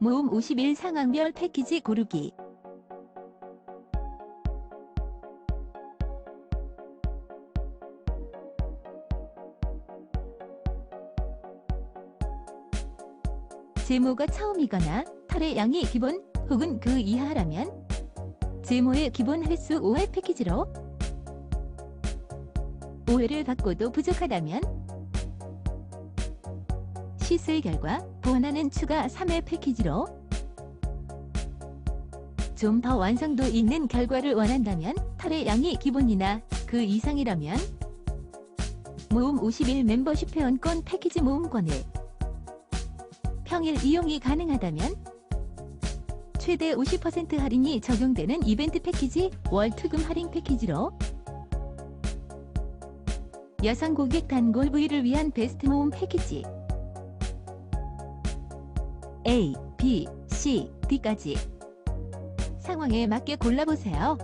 모음 50일 상황별 패키지 고르기. 제모가 처음이거나 털의 양이 기본 혹은 그 이하라면 제모의 기본 횟수 5회 패키지로 5회를 받고도 부족하다면 시술 결과 보완하는 추가 3회 패키지로 좀 더 완성도 있는 결과를 원한다면 털의 양이 기본이나 그 이상이라면 모음 50일 멤버십 회원권 패키지 모음권을 평일 이용이 가능하다면 최대 50% 할인이 적용되는 이벤트 패키지 월 투금 할인 패키지로 여성 고객 단골 부위를 위한 베스트 모음 패키지 A, B, C, D까지 상황에 맞게 골라보세요.